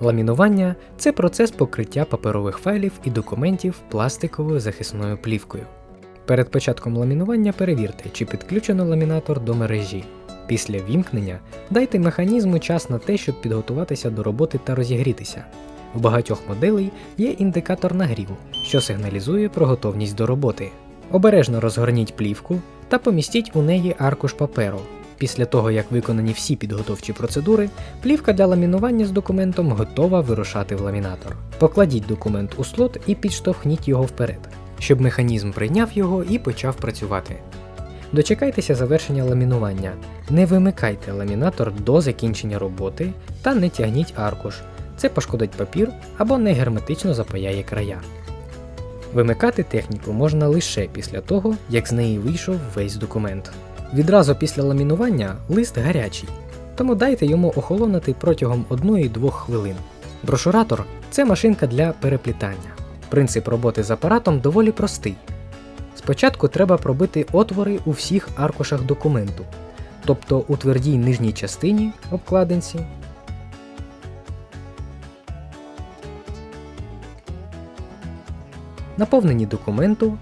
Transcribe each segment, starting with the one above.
Ламінування це процес покриття паперових файлів і документів пластиковою захисною плівкою. Перед початком ламінування перевірте, чи підключено ламінатор до мережі. Після вімкнення дайте механізму час на те, щоб підготуватися до роботи та розігрітися. В багатьох моделей є індикатор нагріву, що сигналізує про готовність до роботи. Обережно розгорніть плівку та помістіть у неї аркуш паперу. Після того, як виконані всі підготовчі процедури, плівка для ламінування з документом готова вирушати в ламінатор. Покладіть документ у слот і підштовхніть його вперед, щоб механізм прийняв його і почав працювати. Дочекайтеся завершення ламінування. Не вимикайте ламінатор до закінчення роботи та не тягніть аркуш. Це пошкодить папір або не герметично запаяє края. Вимикати техніку можна лише після того, як з неї вийшов весь документ. Відразу після ламінування лист гарячий, тому дайте йому охолонути протягом 1-2 хвилин. Брошуратор це машинка для переплітання. Принцип роботи з апаратом доволі простий. Спочатку треба пробити отвори у всіх аркушах документу, тобто у твердій нижній частині обкладинці, наповненні документу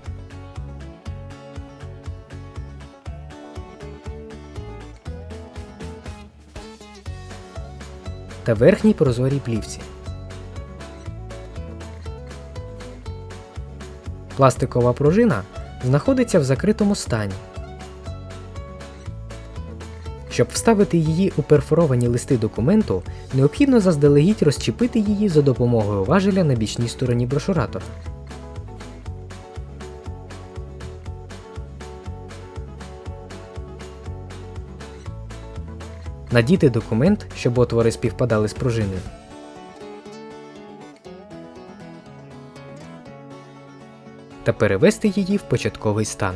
та верхній прозорій плівці. Пластикова пружина знаходиться в закритому стані. Щоб вставити її у перфоровані листи документу, необхідно заздалегідь розчепити її за допомогою важеля на бічній стороні брошуратора. Надіти документ, щоб отвори співпадали з пружиною. Та перевести її в початковий стан.